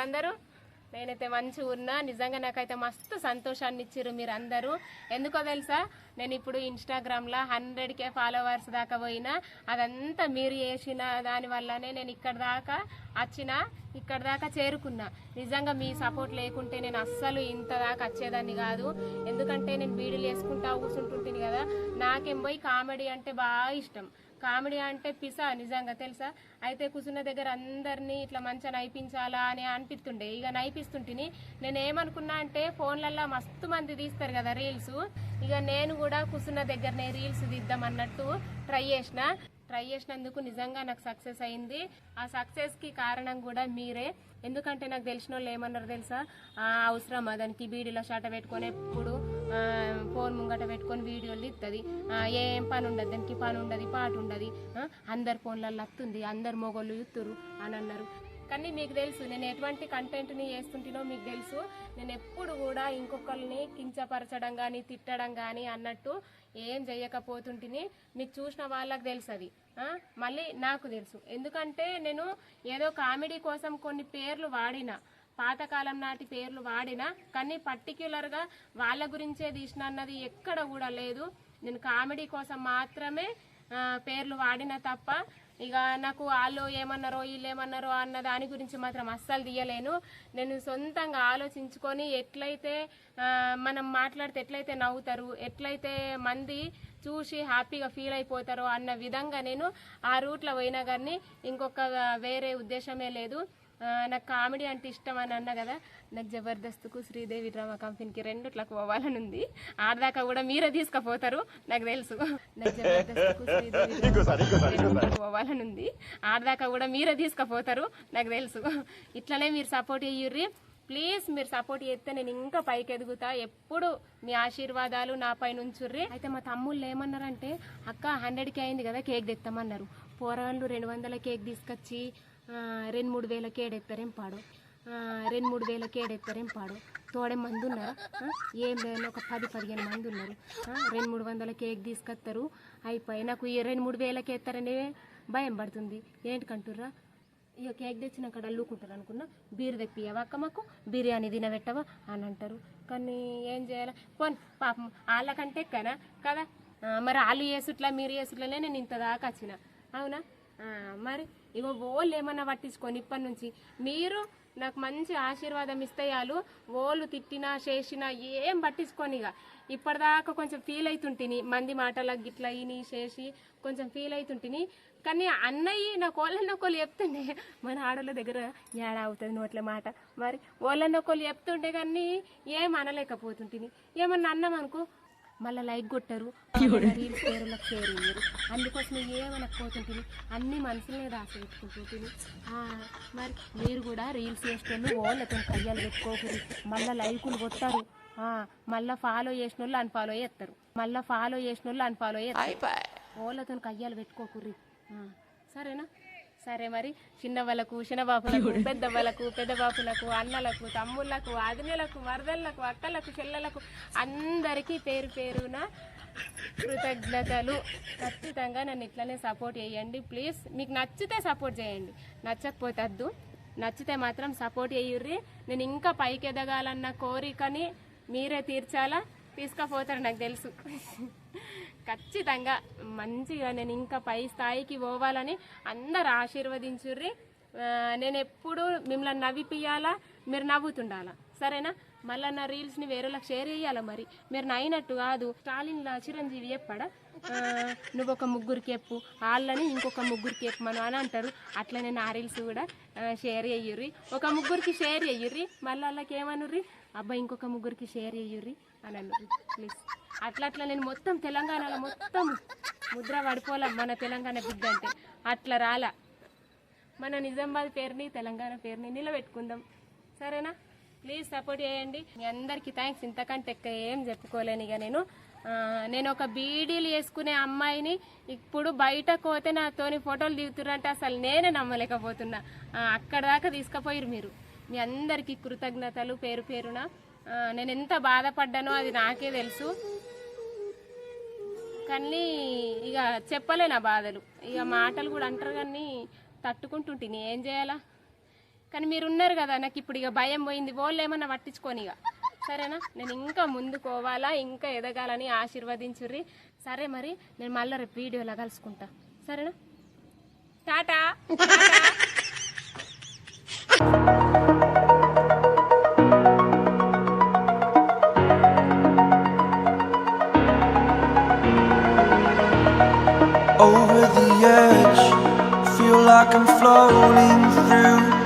అందరూ. నేనైతే మంచిగా ఉన్నా. నిజంగా నాకైతే మస్తు సంతోషాన్ని ఇచ్చిర్రు మీరు అందరూ ఎందుకో తెలుసా? నేను ఇప్పుడు ఇన్స్టాగ్రామ్లో హండ్రెడ్ కే ఫాలోవర్స్ దాకా పోయినా అదంతా మీరు చేసిన దానివల్లనే నేను ఇక్కడ దాకా వచ్చిన ఇక్కడ దాకా చేరుకున్నా. నిజంగా మీ సపోర్ట్ లేకుంటే నేను అస్సలు ఇంత దాకా వచ్చేదాన్ని కాదు. ఎందుకంటే నేను వీడియోలు వేసుకుంటా కూర్చుంటుంటుంది కదా. నాకేం పోయి కామెడీ అంటే బాగా ఇష్టం. కామెడీ అంటే పిసా నిజంగా తెలుసా? అయితే కూర్చున్న దగ్గర అందరినీ ఇట్లా మంచిగా నైపించాలా అని అనిపిస్తుండే. ఇక నైపిస్తుంటిని నేను ఏమనుకున్నా అంటే ఫోన్లల్లో మస్తు మంది తీస్తారు కదా రీల్స్. ఇక నేను కూడా కూర్చున్న దగ్గరనే రీల్స్ తీద్దాం అన్నట్టు ట్రై చేసిన. ట్రై చేసినందుకు నిజంగా నాకు సక్సెస్ అయింది. ఆ సక్సెస్కి కారణం కూడా మీరే. ఎందుకంటే నాకు తెలిసిన వాళ్ళు ఏమన్నారు తెలుసా? అవసరమా? దానికి బీడీలో షాట పెట్టుకొని ఎప్పుడు ఫోన్ ముంగట పెట్టుకొని వీడియోలు ఇస్తుంది ఏం పని ఉండదు. దానికి పని ఉండదు పాట ఉండదు. అందరు ఫోన్లలో వస్తుంది అందరు మొగోళ్ళు ఇస్తురు అని అన్నారు. కానీ మీకు తెలుసు నేను ఎటువంటి కంటెంట్ని చేస్తుంటానో మీకు తెలుసు. నేను ఎప్పుడు కూడా ఇంకొకరిని కించపరచడం కానీ తిట్టడం కానీ అన్నట్టు ఏం చేయకపోతుంటిని మీకు చూసిన వాళ్ళకి తెలుసు అది. మళ్ళీ నాకు తెలుసు. ఎందుకంటే నేను ఏదో కామెడీ కోసం కొన్ని పేర్లు వాడిన పాతకాలం నాటి పేర్లు వాడినా కానీ పర్టిక్యులర్గా వాళ్ళ గురించే తీసిన అన్నది ఎక్కడ కూడా లేదు. నేను కామెడీ కోసం మాత్రమే పేర్లు వాడిన తప్ప ఇక నాకు వాళ్ళు ఏమన్నారో వీళ్ళు ఏమన్నారో అన్న దాని గురించి మాత్రం అస్సలు తీయలేను. నేను సొంతంగా ఆలోచించుకొని ఎట్లయితే మనం మాట్లాడితే ఎట్లయితే నవ్వుతారు ఎట్లయితే మంది చూసి హ్యాపీగా ఫీల్ అయిపోతారో అన్న విధంగా నేను ఆ రూట్లో పోయినా కానీ ఇంకొక వేరే ఉద్దేశమే లేదు. నాకు కామెడీ అంటే ఇష్టం అని అన్నా కదా నాకు జబర్దస్త్కు శ్రీదేవి డ్రామా కంపెనీకి రెండుట్లకు పోవాలని ఉంది. ఆడదాకా కూడా మీరే తీసుకుపోతారు నాకు తెలుసు. నాకు జబర్దస్త్కు శ్రీదేవి పోవాలని ఉంది. ఆడదాకా కూడా మీరే తీసుకుపోతారు నాకు తెలుసు. ఇట్లనే మీరు సపోర్ట్ చేయుర్రి. ప్లీజ్ మీరు సపోర్ట్ చేస్తే నేను ఇంకా పైకి ఎదుగుతా. ఎప్పుడు మీ ఆశీర్వాదాలు నా పైన ఉంచుర్రి. అయితే మా తమ్ముళ్ళు ఏమన్నారంటే అక్క హండ్రెడ్కి అయింది కదా కేక్ తెస్తామన్నారు పోరాళ్ళు రెండు వందల కేక్ తీసుకొచ్చి రెండు మూడు వేలకి ఏడెత్తారేం పాడు. రెండు మూడు వేలకి ఏడెత్తారేం పాడు. తోడే మంది ఉన్నారు ఏం లేదు ఒక పది పదిహేను మంది ఉన్నారు రెండు మూడు వందల కేక్ తీసుకొస్తారు. అయిపోయి నాకు ఈ రెండు మూడు వేలకి ఎత్తారనే భయం పడుతుంది. ఏంటికంటుర్రా ఇక కేక్ తెచ్చినాక అల్లుకుంటారు అనుకున్నా బీరు తెప్పియవా అక్క మాకు? బిర్యానీ తినబెట్టవా? అని అంటారు. కానీ ఏం చేయాలి? పోన్ పాపం వాళ్ళకంటే ఎక్కనా? కదా? మరి వాళ్ళు చేసుట్లా మీరు చేసుట్లనే నేను ఇంత దాకా వచ్చిన. అవునా? మరి ఇగో ఓళ్ళు ఏమన్నా పట్టించుకొని ఇప్పటి నుంచి మీరు నాకు మంచి ఆశీర్వాదం ఇస్తే వాళ్ళు ఓళ్ళు తిట్టినా చేసినా ఏం పట్టించుకొని ఇక ఇప్పటిదాకా కొంచెం ఫీల్ అవుతుంటిని మంది మాటలకు గిట్ల ఇని చేసి కొంచెం ఫీల్ అవుతుంటిని కానీ అన్నయ్య నాకు వాళ్ళని ఒకళ్ళు చెప్తుండే మన ఆడోళ్ళ దగ్గర ఏడా అవుతుంది నోట్ల మాట. మరి వాళ్ళని ఒకళ్ళు చెప్తుంటే కానీ ఏం అనలేకపోతుంటిని. ఏమన్నా అన్నాం అనుకో మళ్ళీ లైక్ కొట్టారు రీల్స్ షేర్ అయ్యారు అందుకోసం ఏమనకపోతుంటుంది అన్ని మనసులనే రాసి పెట్టుకుంటుంటుంది మరి మీరు కూడా రీల్స్ చేసేటోళ్ళు వాళ్ళతో కయ్యాలు పెట్టుకోకూడదు. మళ్ళీ లైకులు కొట్టారు మళ్ళీ ఫాలో చేసిన వాళ్ళు అన్ఫాలో చేస్తారు. మళ్ళీ ఫాలో చేసిన వాళ్ళు అన్ఫాలో చేస్తారు వాళ్ళతో కయ్యాలు పెట్టుకోకూర్రి ఆ, సరేనా? సరే మరి చిన్నవాళ్ళకు చిన్నబాపులకు పెద్దవాళ్ళకు పెద్దబాపులకు అన్నలకు తమ్ముళ్ళకు ఆదినలకు మరదళ్ళకు అక్కలకు చెల్లెలకు అందరికీ పేరు పేరున కృతజ్ఞతలు. ఖచ్చితంగా నన్ను ఇట్లనే సపోర్ట్ చేయండి ప్లీజ్. మీకు నచ్చితే సపోర్ట్ చేయండి. నచ్చకపోతద్దు నచ్చితే మాత్రం సపోర్ట్ చేయుర్రి. నేను ఇంకా పైకి ఎదగాలన్న కోరికని మీరే తీర్చాలా? తీసుకుపోతారు నాకు తెలుసు. ఖచ్చితంగా మంచిగా నేను ఇంకా పై స్థాయికి పోవాలని అందరు ఆశీర్వదించుర్రి. నేను ఎప్పుడు మిమ్మల్ని నవ్విపియాలా మీరు నవ్వుతుండాలా? సరేనా? మళ్ళీ నా రీల్స్ని వేరేలకు షేర్ చేయాలి మరి? మీరు నైనట్టు కాదు. స్టాలిన్ లా చిరంజీవి చెప్పాడా? నువ్వు ఒక ముగ్గురికి చెప్పు వాళ్ళని ఇంకొక ముగ్గురికి చెప్పమను అని అంటారు. అట్లనే నా రీల్స్ కూడా షేర్ చేయుర్రి. ఒక ముగ్గురికి షేర్ చేయుర్రి మళ్ళీ వాళ్ళకి ఏమనుర్రి? అబ్బాయి ఇంకొక ముగ్గురికి షేర్ చేయుర్రి అని అన్నారు ప్లీజ్ అట్లా అట్లా నేను మొత్తం తెలంగాణలో మొత్తం ముద్ర పడిపోలే మన తెలంగాణ బిడ్డ అంటే. అట్లా రాలా. మన నిజామాబాద్ పేరుని తెలంగాణ పేరుని నిలబెట్టుకుందాం. సరేనా? ప్లీజ్ సపోర్ట్ చేయండి. మీ అందరికీ థ్యాంక్స్ ఇంతకంటే ఎక్క ఏం చెప్పుకోలేను ఇక నేను. నేను ఒక బీడీలు వేసుకునే అమ్మాయిని ఇప్పుడు బయటకు పోతే నాతోని ఫోటోలు దిగుతురంటే అసలు నేనే నమ్మలేకపోతున్నా. అక్కడ దాకా తీసుకుపోయారు మీరు. మీ అందరికీ కృతజ్ఞతలు పేరు పేరున. నేను ఎంత బాధపడ్డానో అది నాకే తెలుసు. కానీ ఇక చెప్పలే నా బాధలు. ఇక మాటలు కూడా అంటారు కానీ తట్టుకుంటుంటిని ఏం చేయాలా? కానీ మీరు ఉన్నారు కదా నాకు ఇప్పుడు ఇక భయం పోయింది. వాళ్ళు ఏమన్నా పట్టించుకొని ఇక. సరేనా? నేను ఇంకా ముందు పోవాలా ఇంకా ఎదగాలని ఆశీర్వదించుర్రి. సరే మరి నేను మళ్ళీ రేపు వీడియోలో కలుసుకుంటా. సరేనా? Tata Tata. over the edge. Feel like I'm floating through.